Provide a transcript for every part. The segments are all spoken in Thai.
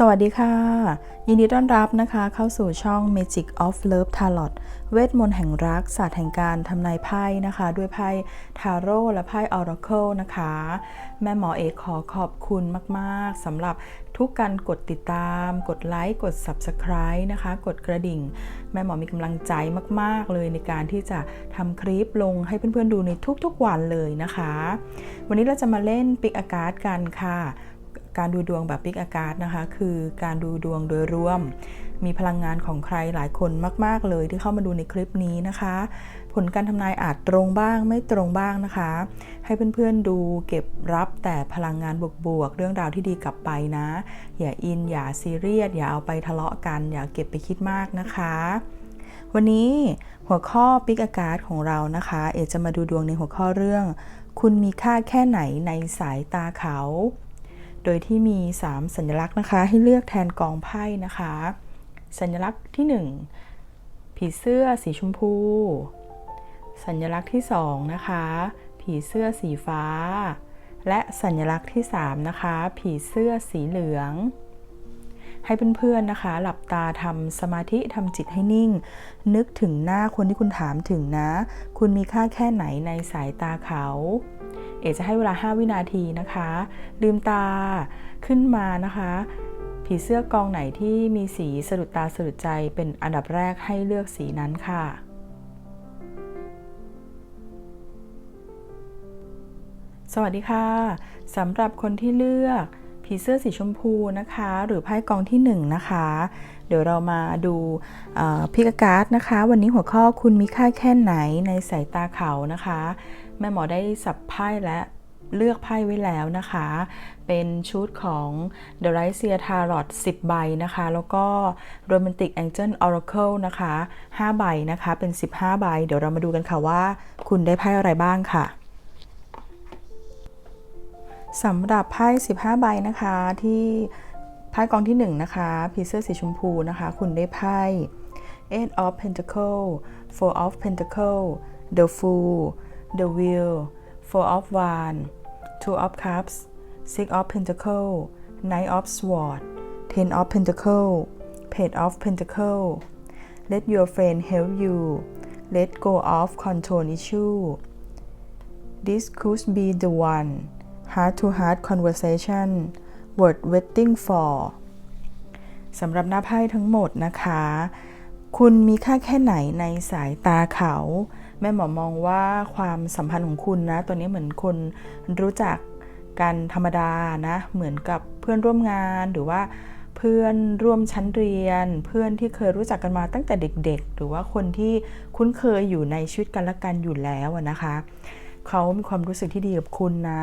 สวัสดีค่ะ ยินดีต้อนรับนะคะเข้าสู่ช่อง Magic of Love Tarot เวทมนต์แห่งรักศาสตร์แห่งการทำนายไพ่นะคะ ด้วยไพ่ทาโร่และไพ่ Oracle นะคะ แม่หมอเอกขอขอบคุณมากๆสำหรับทุกการกดติดตาม กดไลค์ กด Subscribe นะคะ กดกระดิ่ง แม่หมอมีกำลังใจมาก ๆ เลยในการที่จะทำคลิปลงให้เพื่อน ๆ ดูในทุก ๆ วันเลยนะคะ วันนี้เราจะมาเล่นปิกอากาศกันค่ะ การดูดวงแบบปิกอากาศนะคะ คือการดูดวงโดยรวม มีพลังงานของใครหลายคนมาก ๆ เลยที่เข้ามาดูในคลิปนี้นะคะ ผลการทำนายอาจตรงบ้างไม่ตรงบ้างนะคะ ให้เพื่อนๆดูเก็บรับแต่พลังงานบวกๆเรื่องราวที่ดีกลับไปนะ อย่าอินอย่าซีเรียสอย่าเอาไปทะเลาะกัน อย่าเก็บไปคิดมากนะคะวันนี้หัวข้อปิกอากาศของเรานะคะ เอจะมาดูดวงในหัวข้อเรื่อง คุณมีค่าแค่ไหนในสายตาเขา โดยที่มี 3 สัญลักษณ์นะคะ ให้เลือกแทนกองไพ่นะคะ สัญลักษณ์ที่ 1 ผีเสื้อสีชมพู สัญลักษณ์ที่ 2 นะคะ ผีเสื้อสีฟ้า และสัญลักษณ์ที่ 3 นะคะ ผีเสื้อสีเหลืองให้เพื่อนๆนะคะ หลับตาทำสมาธิทำจิตให้นิ่ง นึกถึงหน้าคนที่คุณถามถึงนะ คุณมีค่าแค่ไหนในสายตาเขา เอจะให้เวลา 5 วินาทีนะคะลืมตาขึ้นมานะคะ ผีเสื้อกองไหนที่มีสีสะดุดตาสะดุดใจเป็นอันดับแรกให้เลือกสีนั้นค่ะสวัสดีค่ะสำหรับคนที่เลือกผีเสื้อสีชมพูนะคะ หรือไพ่กองที่1นนะคะ เดี๋ยวเรามาดูพิกการ์ดนะคะ วันนี้หัวข้อคุณมีค่าแค่ไหนในสายตาเขานะคะ แม่หมอได้สับไพ่และเลือกไพ่ไว้แล้วนะคะ เป็นชุดของ The r i g h t e Tarot 10 ใบนะคะ แล้วก็ Romantic Angel Oracle นะคะ 5 ใบนะคะ เป็น 15 ใบ เดี๋ยวเรามาดูกันค่ะว่า คุณได้ไพ่อะไรบ้างค่ะสำหรับไพ่ 15 ใบนะคะที่ไพ่กองที่ 1 นะคะพีเสื้อสีชมพูนะคะ คุณได้ไพ่ Eight of Pentacle Four of Pentacle The Fool The Wheel Four of Wands Two of Cups Six of Pentacle Knight of Swords Ten of pentacles Page of pentacles Let your friend help you Let go of control issue This could be the one heart to heart conversation word waiting for สำหรับหน้าไพ่ทั้งหมดนะคะ คุณมีค่าแค่ไหนในสายตาเขา แม่หมอมองว่าความสัมพันธ์ของคุณนะตัวนี้เหมือนคนรู้จักกันธรรมดานะเหมือนกับเพื่อนร่วมงานหรือว่าเพื่อนร่วมชั้นเรียน เพื่อนที่เคยรู้จักกันมาตั้งแต่เด็ก ๆ หรือว่าคนที่คุ้นเคยอยู่ในชีวิตกันและกันอยู่แล้วนะคะเขามีความรู้สึกที่ดีกับคุณนะ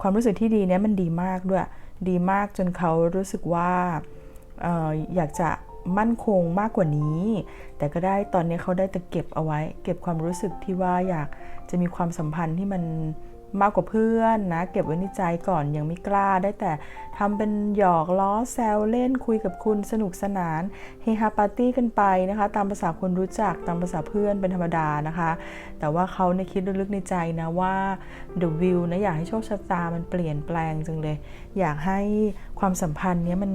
ความรู้สึกที่ดีเนี้ยมันดีมากด้วย ดีมากจนเขารู้สึกว่าอออยากจะ มั่นคงมากกว่านี้ แต่ก็ได้ตอนนี้เขาได้แต่เก็บเอาไว้ เก็บความรู้สึกที่ว่าอยากจะมีความสัมพันธ์ที่มัน มากกว่าเพื่อนนะ เก็บไว้ในใจก่อนยังไม่กล้าได้แต่ทำเป็นหยอกล้อแซวเล่นคุยกับคุณสนุกสนานเฮฮาปาร์ตี้กันไปนะคะ ตามภาษาคนรู้จักตามภาษาเพื่อนเป็นธรรมดานะคะ แต่ว่าเขาในคิดลึกในใจนะว่า The View นะอยากให้โชคชะตามันเปลี่ยนแปลงจังเลย อยากให้ความสัมพันธ์นี้มัน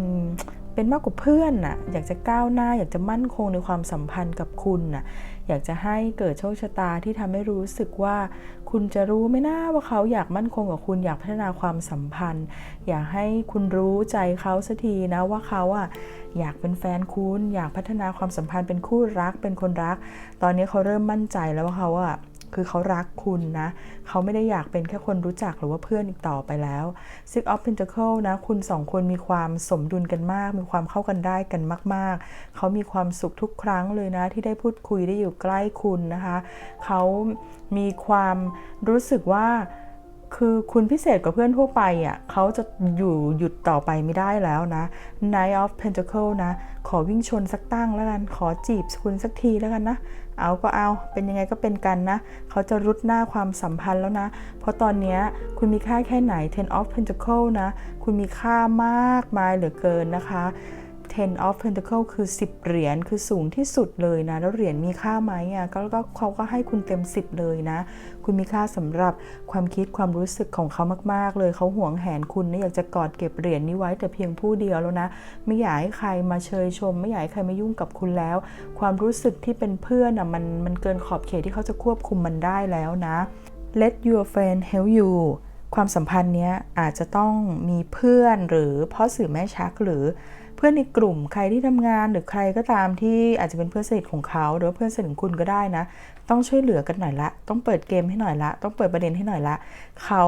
เป็นมากกว่าเพื่อนน่ะอยากจะก้าวหน้าอยากจะมั่นคงในความสัมพันธ์กับคุณน่ะ อยากจะให้เกิดโชคชะตาที่ทำให้รู้สึกว่า คุณจะรู้ไหมนะว่าเขาอยากมั่นคงกับคุณอยากพัฒนาความสัมพันธ์ อยากให้คุณรู้ใจเขาสักทีนะว่าเขาอะอยากเป็นแฟนคุณ อยากพัฒนาความสัมพันธ์เป็นคู่รักเป็นคนรัก ตอนนี้เขาเริ่มมั่นใจแล้วว่าเขาอะ คือเขารักคุณนะ เขาไม่ได้อยากเป็นแค่คนรู้จักหรือว่าเพื่อนอีกต่อไปแล้ว Six of Pentacle นะ คุณสองคนมีความสมดุลกันมาก มีความเข้ากันได้กันมาก ๆ เขามีความสุขทุกครั้งเลยนะ ที่ได้พูดคุยได้อยู่ใกล้คุณนะคะ เขามีความรู้สึกว่าคือคุณพิเศษกว่าเพื่อนทั่วไปอะ่ะเขาจะอยู่หยุดต่อไปไม่ได้แล้วนะ Knight of Pentacle นะ ขอวิ่งชนสักตั้งแล้วกัน ขอจีบคุณสักทีแล้วกันนะ เอาก็เอา เป็นยังไงก็เป็นกันนะ เขาจะรุดหน้าความสัมพันธ์แล้วนะ เพราะตอนนี้คุณมีค่าแค่ไหน Ten of Pentacle นะ คุณมีค่ามากมายเหลือเกินนะคะ ten of pentacle คือ 10 เหรียญคือสูงที่สุดเลยนะ แล้วเหรียญมีค่าไหมอะก็ก็เขาก็ให้คุณเต็ม 10 เลยนะ คุณมีค่าสำหรับความคิดความรู้สึกของเขามาก ๆ เลยเขาห่วงแหนคุณนะอยากจะกอดเก็บเหรียญนี้ไว้แต่เพียงผู้เดียวแล้วนะ ไม่อยากให้ใครมาเชยชม ไม่อยากให้ใครมายุ่งกับคุณแล้ว ความรู้สึกที่เป็นเพื่อนอะมันมันเกินขอบเขตที่เขาจะควบคุมมันได้แล้วนะ let your friend help you ความสัมพันธ์เนี้ยอาจจะต้องมีเพื่อนหรือพ่อสื่อแม่ชักหรือ เพื่อนในกลุ่มใครที่ทำงานหรือใครก็ตามที่อาจจะเป็นเพื่อนสนิทของเขาหรือเพื่อนสนิทของคุณก็ได้นะ ต้องช่วยเหลือกันหน่อยละ ต้องเปิดเกมให้หน่อยละ ต้องเปิดประเด็นให้หน่อยละ เขา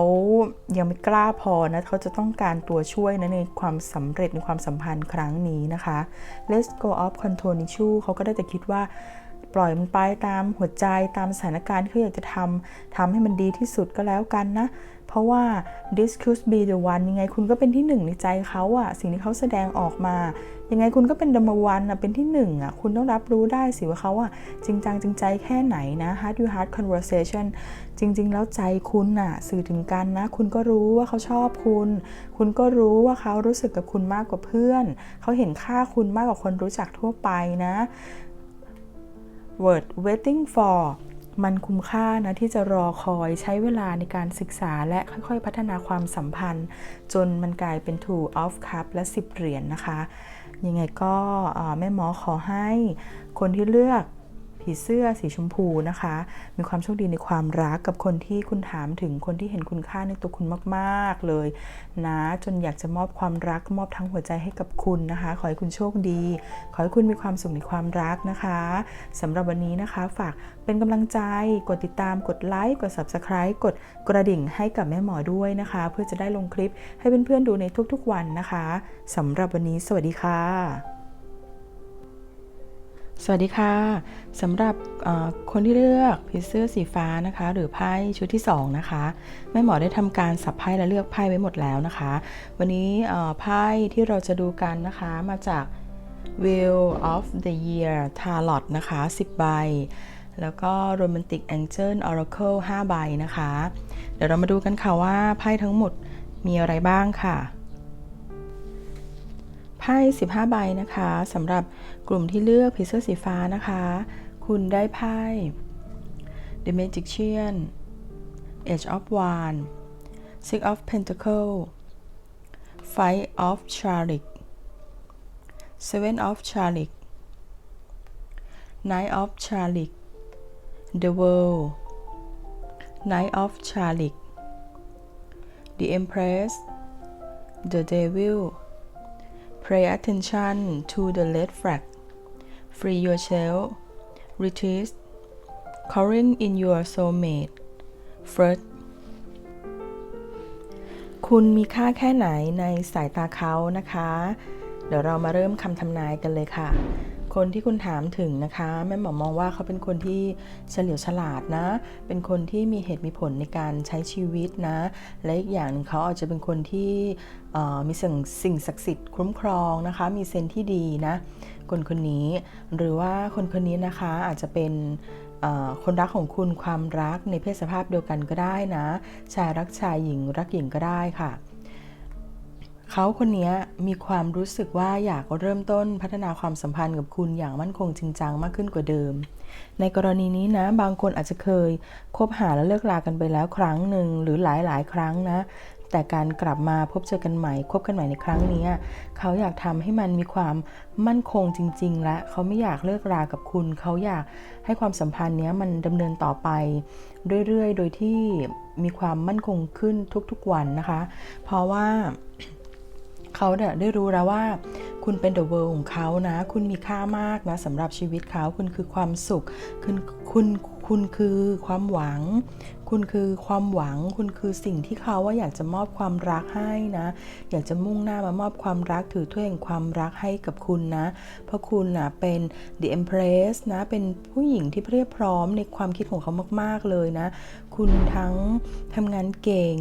ยังไม่กล้าพอนะเขาจะต้องการตัวช่วยนะในความสำเร็จในความสัมพันธ์ครั้งนี้นะคะ let's go off control issue เขาก็ได้แต่คิดว่าปล่อยมันไปตามหัวใจตามสถานการณ์ที่เขาอยากจะทำทำให้มันดีที่สุดก็แล้วกันนะ เพราะว่า this could be the one ยังไงคุณก็เป็นที่หนึ่งในใจเขาอะสิ่งที่เขาแสดงออกมา ยังไงคุณก็เป็น number one อะเป็นที่หนึ่งอะคุณต้องรับรู้ได้สิว่าเขาอะจริงจังจริงใจแค่ไหนนะ heart to heart conversation จริง ๆ แล้วใจคุณอะสื่อถึงกันนะ คุณก็รู้ว่าเขาชอบคุณ คุณก็รู้ว่าเขารู้สึกกับคุณมากกว่าเพื่อน เขาเห็นค่าคุณมากกว่าคนรู้จักทั่วไปนะ word waiting for มันคุ้มค่านะที่จะรอคอยใช้เวลาในการศึกษาและค่อยๆ พัฒนาความสัมพันธ์ จนมันกลายเป็น two of cup และ 10 เหรียญนนะคะ ยังไงก็แม่หมอขอให้คนที่เลือก ผีเสื้อสีชมพูนะคะ มีความโชคดีในความรักกับคนที่คุณถามถึงคนที่เห็นคุณค่าในตัวคุณมากๆเลยนะจนอยากจะมอบความรักมอบทั้งหัวใจให้กับคุณนะคะ ขอให้คุณโชคดี ขอให้คุณมีความสุขในความรักนะคะสำหรับวันนี้นะคะ ฝากเป็นกำลังใจกดติดตามกดไลค์กด Subscribe กดกระดิ่งให้กับแม่หมอด้วยนะคะ เพื่อจะได้ลงคลิปให้เพื่อนๆดูในทุกๆวันนะคะสำหรับวันนี้สวัสดีค่ะ สวัสดีค่ะสำหรับคนที่เลือกผีเสื้อสีฟ้านะคะ หรือไพ่ชุดที่ 2 นะคะแม่หมอได้ทำการสับไพ่และเลือกไพ่ไว้หมดแล้วนะคะ วันนี้ไพ่ที่เราจะดูกันนะคะมาจาก Wheel of the Year Tarot นะคะ 10 ใบ แล้วก็ Romantic Angel Oracle 5 ใบนะคะ เดี๋ยวเรามาดูกันค่ะว่าไพ่ทั้งหมดมีอะไรบ้างค่ะ ไพ่15 ใบนะคะสำหรับกลุ่มที่เลือกผีเสื้อสีฟ้านะคะ คุณได้ไพ่ The Magician Age of Wands Six of Pentacles Five of Chariot Seven of Chariot Nine of Chariot The World Knight of Chariot The Empress The Devil Pay attention to the red flag. Free yourself. Retreat. Calling in your soulmate. First. คุณมีค่าแค่ไหนในสายตาเขานะคะ เดี๋ยวเรามาเริ่มคำทำนายกันเลยค่ะ คนที่คุณถามถึงนะคะแม่หมอมองว่าเขาเป็นคนที่เฉลียวฉลาดนะ เป็นคนที่มีเหตุมีผลในการใช้ชีวิตนะ และอีกอย่างหนึ่งเขาอาจจะเป็นคนที่มีสิ่งสิ่งศักดิ์สิทธิ์คุ้มครองนะคะ มีเซนที่ดีนะ คนคนนี้ หรือว่าคนคนนี้นะคะอาจจะเป็นคนรักของคุณความรักในเพศสภาพเดียวกันก็ได้นะ ชายรักชายหญิงรักหญิงก็ได้ค่ะ เขาคนนี้มีความรู้สึกว่าอยากเริ่มต้นพัฒนาความสัมพันธ์กับคุณอย่างมั่นคงจริงจังมากขึ้นกว่าเดิม ในกรณีนี้นะ บางคนอาจจะเคยคบหาและเลิกลากันไปแล้วครั้งหนึ่งหรือหลายๆ ครั้งนะ แต่การกลับมาพบเจอกันใหม่คบกันใหม่ในครั้งนี้ เขาอยากทำให้มันมีความมั่นคงจริง ๆ และเขาไม่อยากเลิกรากับคุณ เขาอยากให้ความสัมพันธ์นี้มันดำเนินต่อไป เรื่อยๆ โดยที่มีความมั่นคงขึ้นทุกๆวันนะคะ เพราะว่า เขาเนี่ยได้รู้แล้วว่า คุณเป็นเดอะเวิลด์ของเขานะ คุณมีค่ามากนะสำหรับชีวิตเขาคุณคือความสุข คุณคุณคุณคือความหวัง คุณคือความหวัง คุณคือสิ่งที่เขาว่าอยากจะมอบความรักให้นะ อยากจะมุ่งหน้ามามอบความรักถือถ้วยแห่งความรักให้กับคุณนะ เพราะคุณนะเป็น the empress นะ เป็นผู้หญิงที่เพียบพร้อมในความคิดของเขามาก ๆ เลยนะคุณทั้งทำงานเก่ง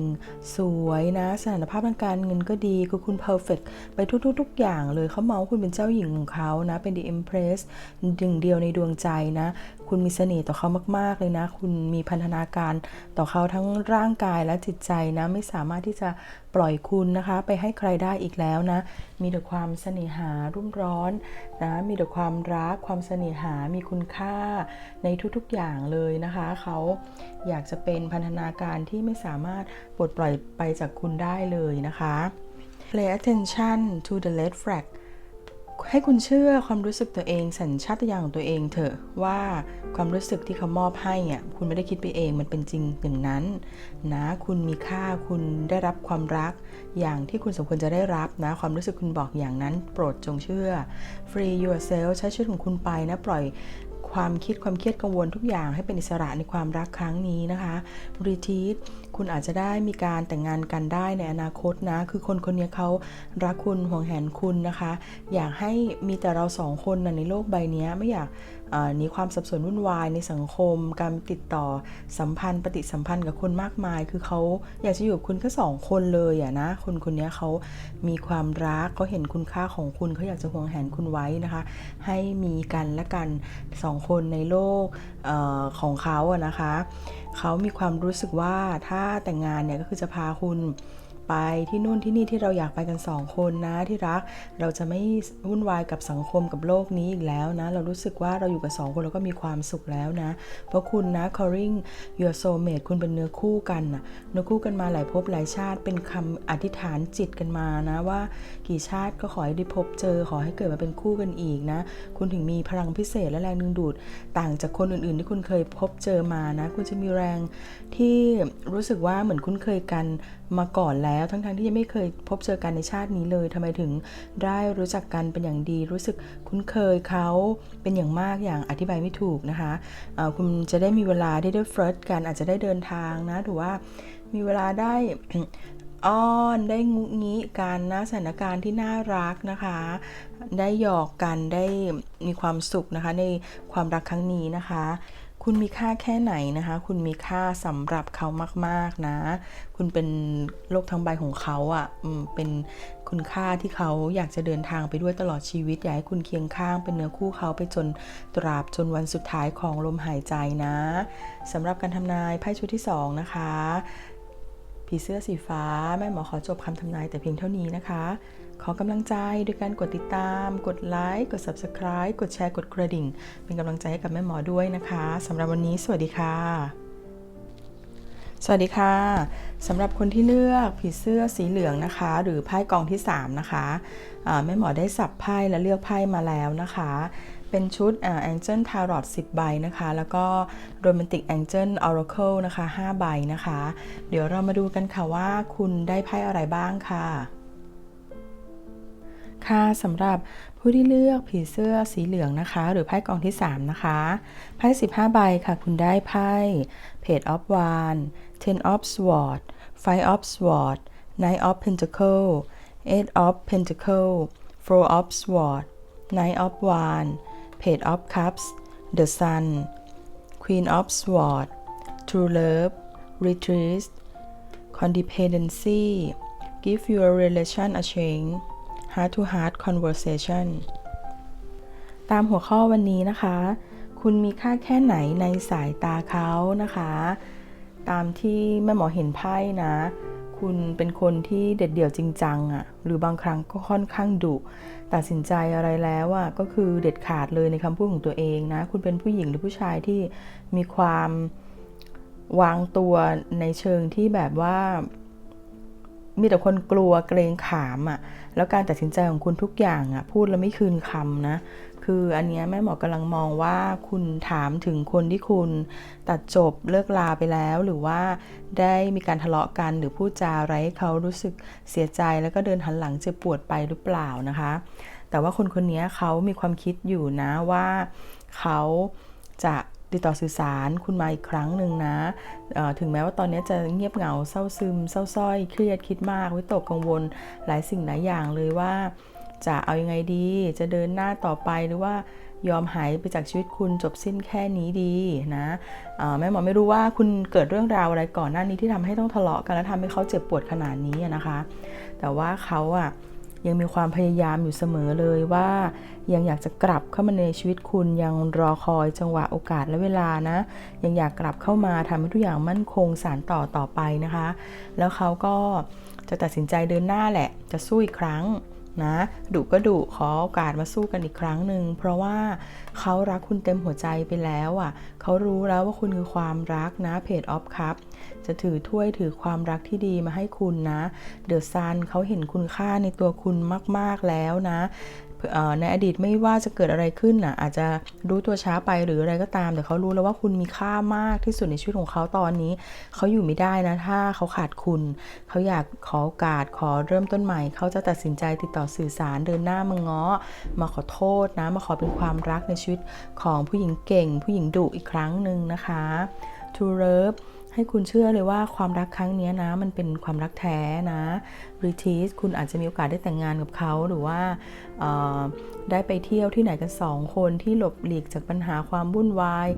สวยนะ สถานภาพทางการเงินก็ดีคือคุณเพอร์เฟกไปทุกๆๆอย่างเลยเขาเมาว่าคุณเป็นเจ้าหญิงของเขานะ เป็น The Empress หนึ่งเดียวในดวงใจนะ คุณมีเสน่ห์ต่อเขามาก ๆ เลยนะ คุณมีพันธนาการต่อเขาทั้งร่างกายและจิตใจนะ ไม่สามารถที่จะปล่อยคุณนะคะ ไปให้ใครได้อีกแล้วนะ มีแต่ความเสน่หารุ่มร้อนนะ มีแต่ความรักความเสน่หา มีคุณค่าในทุกๆอย่างเลยนะคะ เขาอยากจะเป็นพันธนาการที่ไม่สามารถปลดปล่อยไปจากคุณได้เลยนะคะ Pay attention to the red flag ให้คุณเชื่อความรู้สึกตัวเอง สัญชาตญาณของตัวเองเถอะว่าความรู้สึกที่เขามอบให้อะคุณไม่ได้คิดไปเองมันเป็นจริงอย่างนั้นนะคุณมีค่าคุณได้รับความรัก อย่างที่คุณสมควรจะได้รับนะ ความรู้สึกคุณบอกอย่างนั้น โปรดจงเชื่อ free yourself ใช้ชีวิตของคุณไปนะ ปล่อยความคิดความเครียดกังวลทุกอย่างให้เป็นอิสระในความรักครั้งนี้นะคะรีทีสคุณอาจจะได้มีการแต่งงานกันได้ในอนาคตนะ คือคนคนนี้เขารักคุณห่วงแหนคุณนะคะ อยากให้มีแต่เราสองคนนะในโลกใบนี้ไม่อยากหนีความสับสนวุ่นวายในสังคม การติดต่อสัมพันธ์ ปฏิสัมพันธ์กับคนมากมาย คือเขาอยากจะอยู่กับคุณแค่สองคนเลยอะนะ คนคนนี้เขามีความรักเขาเห็นคุณค่าของคุณเขาอยากจะห่วงแหนคุณไว้นะคะ ให้มีกันและกันสองคนในโลกออของเขาอะนะคะ เขามีความรู้สึกว่าถ้าแต่งงานเนี่ยก็คือจะพาคุณ ไปที่นู่นที่นี่ที่เราอยากไปกันสองคนนะที่รัก เราจะไม่วุ่นวายกับสังคมกับโลกนี้อีกแล้วนะ เรารู้สึกว่าเราอยู่กับสองคนเราก็มีความสุขแล้วนะ เพราะคุณนะ calling your soulmate คุณเป็นเนื้อคู่กันนะเนื้อคู่กันมาหลายภพหลายชาติเป็นคำอธิษฐานจิตกันมานะว่ากี่ชาติก็ขอให้ได้พบเจอขอให้เกิดมาเป็นคู่กันอีกนะ คุณถึงมีพลังพิเศษและแรงดึงดูด ต่างจากคนอื่นๆที่คุณเคยพบเจอมานะ คุณจะมีแรงที่รู้สึกว่าเหมือนคุ้นเคยกัน มาก่อนแล้วทั้งๆทที่ยังไม่เคยพบเจอกันในชาตินี้เลยทำไมถึงได้รู้จักกันเป็นอย่างดี รู้สึกคุ้นเคยเขาเป็นอย่างมากอย่างอธิบายไม่ถูกนะคะะคุณจะได้มีเวลาได้ได้เฟิร์สกันอาจจะได้เดินทางนะถือว่ามีเวลาได้อ้อนได้งุงี้กันนะสถานการณ์ที่น่ารักนะคะ ได้หยอกกันได้มีความสุขนะคะในความรักครั้งนี้นะคะ คุณมีค่าแค่ไหนนะคะ คุณมีค่าสำหรับเขามาก ๆนะ คุณเป็นโลกทั้งใบของเขาอะ่ะเป็นคุณค่าที่เขาอยากจะเดินทางไปด้วยตลอดชีวิตอยากให้คุณเคียงข้างเป็นเนื้อคู่เขาไปจนตราบจนวันสุดท้ายของลมหายใจนะสำหรับการทำนายไพ่ชุดที่2นะคะ ผีเสื้อสีฟ้า แม่หมอขอจบคำทำนายแต่เพียงเท่านี้นะคะ ขอกำลังใจด้วยการกดติดตาม กดไลค์ กด Subscribe กดแชร์ กดกระดิ่ง เป็นกำลังใจให้กับแม่หมอด้วยนะคะสำหรับวันนี้สวัสดีค่ะ สวัสดีค่ะสำหรับคนที่เลือกผีเสื้อสีเหลืองนะคะ หรือไพ่กองที่ 3 นะคะะแม่หมอได้สับไพ่และเลือกไพ่มาแล้วนะคะ เป็นชุด Angel Tarot 10ใบนะคะ แล้วก็ Romantic Angel Oracle นะคะ5ใบนะคะ เดี๋ยวเรามาดูกันค่ะว่าคุณได้ไพ่อะไรบ้างค่ะค่ะสำหรับผู้ที่เลือกผีเสื้อสีเหลืองนะคะ หรือไพ่กองที่ 3 นะคะไพ่15 ใบค่ะ คุณได้ไพ่ Page of Wands Ten of Swords Five of Swords Knight of Pentacle Eight of Pentacle Four of Swords Knight of Wands Page of Cups The Sun Queen of Swords True Love Retreat Codependency Give your relation a chance Heart to Heart Conversation ตามหัวข้อวันนี้นะคะ คุณมีค่าแค่ไหนในสายตาเขานะคะ ตามที่แม่หมอเห็นไพ่นะ คุณเป็นคนที่เด็ดเดี่ยวจริงจังอะ่ะหรือบางครั้งก็ค่อนข้างดุตัดสินใจอะไรแล้วอะ่ะก็คือเด็ดขาดเลยในคำพูดของตัวเองนะ คุณเป็นผู้หญิงหรือผู้ชายที่มีความวางตัวในเชิงที่แบบว่ามีแต่คนกลัวเกรงขามอะ่ะ แล้วการตัดสินใจของคุณทุกอย่างอะ่ะ พูดแล้วไม่คืนคำนะ คืออันนี้แม่หมอกำลังมองว่าคุณถามถึงคนที่คุณตัดจบเลิกลาไปแล้ว หรือว่าได้มีการทะเลาะกันหรือพูดจาอะไรให้เขารู้สึกเสียใจแล้วก็เดินหันหลังเจ็บปวดไปหรือเปล่านะคะ แต่ว่าคนคนนี้เขามีความคิดอยู่นะว่าเขาจะติดต่อสื่อสารคุณมาอีกครั้งหนึ่งนะ ถึงแม้ว่าตอนนี้จะเงียบเหงาเศร้าซึม เศร้าส้อย เครียดคิดมากวิตกกังวลหลายสิ่งหลายอย่างเลยว่า จะเอาอยัางไงดี จะเดินหน้าต่อไปหรือว่ายอมหายไปจากชีวิตคุณจบสิ้นแค่นี้ดีนะแม่หมอไม่รู้ว่าคุณเกิดเรื่องราวอะไรก่อนหน้านี้ที่ทำให้ต้องทะเลาะกันและทำให้เขาเจ็บปวดขนาดนี้นะคะ แต่ว่าเขาอะยังมีความพยายามอยู่เสมอเลยว่า ยังอยากจะกลับเข้ามาในชีวิตคุณยังรอคอยจังหวะโอกาสและเวลานะ ยังอยากกลับเข้ามาทำให้ทุกอย่างมั่นคงสารต่อต่อไปนะคะ แล้วเขาก็จะตัดสินใจเดินหน้าแหละ จะสู้อีกครั้ง นะดุก็ดุขอโอกาสมาสู้กันอีกครั้งหนึ่งเพราะว่าเขารักคุณเต็มหัวใจไปแล้วอะเขารู้แล้วว่าคุณคือความรักนะเพจออฟครับจะถือถ้วยถือความรักที่ดีมาให้คุณนะเดอะซันเขาเห็นคุณค่าในตัวคุณมาก ๆแล้วนะ ในอดีตไม่ว่าจะเกิดอะไรขึ้นน่ะอาจจะรู้ตัวช้าไปหรืออะไรก็ตาม แต่เขารู้แล้วว่าคุณมีค่ามากที่สุดในชีวิตของเขาตอนนี้ เขาอยู่ไม่ได้นะ ถ้าเขาขาดคุณ เขาอยากขอโอกาสขอเริ่มต้นใหม่ เขาจะตัดสินใจติดต่อสื่อสารเดินหน้ามาง้อ มาขอโทษนะ มาขอเป็นความรักในชีวิตของผู้หญิงเก่ง ผู้หญิงดุอีกครั้งหนึ่งนะคะ To Love ให้คุณเชื่อเลยว่าความรักครั้งนี้นะ มันเป็นความรักแท้นะรีทีสคุณอาจจะมีโอกาสได้แต่งงานกับเขาหรือว่าได้ไปเที่ยวที่ไหนกันสองคนที่หลบหลีกจากปัญหาความวุ่นวาย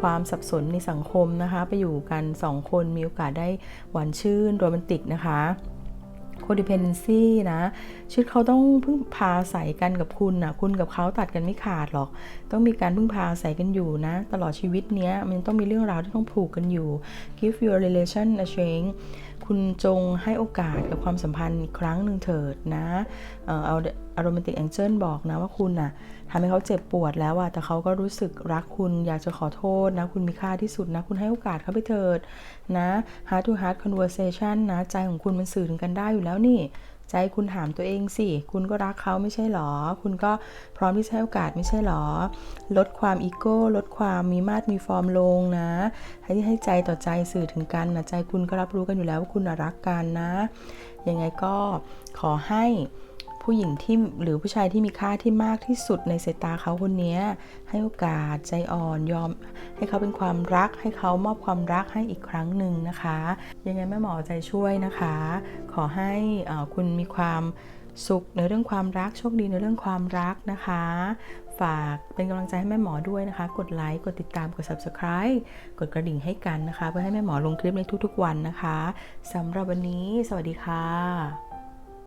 ความสับสนในสังคมนะคะ ไปอยู่กันสองคนมีโอกาสได้หวานชื่นโรแมนติกนะคะ codependency นะชีวิตเขาต้องพึ่งพาอาศัยกันกับคุณนะคุณกับเขาตัดกันไม่ขาดหรอก ต้องมีการพึ่งพาอาศัยกันอยู่นะ ตลอดชีวิตเนี้ยมันต้องมีเรื่องราวที่ต้องผูกกันอยู่ give your relation a chance คุณจงให้โอกาสกับความสัมพันธ์อีกครั้งหนึ่งเถิดนะเอ่อเอาอารมติกแองเจิลบอกนะว่าคุณน่ะทำให้เขาเจ็บปวดแล้วอะแต่เขาก็รู้สึกรักคุณอยากจะขอโทษนะ คุณมีค่าที่สุดนะ คุณให้โอกาสเขาไปเถิดนะ heart to heart conversation นะ ใจของคุณมันสื่อถึงกันได้อยู่แล้วนี่ ใจคุณถามตัวเองสิ คุณก็รักเขาไม่ใช่หรอ คุณก็พร้อมที่จะให้โอกาสไม่ใช่หรอ ลดความอีโก้ ลดความมีมาตรมีฟอร์มลงนะ ให้ให้ใจต่อใจสื่อถึงกันนะ ใจคุณก็รับรู้กันอยู่แล้วว่าคุณน่ะรักกันนะ ยังไงก็ขอให้ ผู้หญิงที่หรือผู้ชายที่มีค่าที่มากที่สุดในสายตาเขาคนนี้ให้โอกาสใจอ่อนยอม ให้เขาเป็นความรัก ให้เขามอบความรักให้อีกครั้งหนึ่งนะคะ ยังไงแม่หมอใจช่วยนะคะ ขอให้คุณมีความสุขในเรื่องความรักโชคดีในเรื่องความรักนะคะ ฝากเป็นกำลังใจให้แม่หมอด้วยนะคะ กดไลค์กดติดตามกด subscribe กดกระดิ่งให้กันนะคะ เพื่อให้แม่หมอลงคลิปในทุกๆวันนะคะสำหรับวันนี้ สวัสดีค่ะ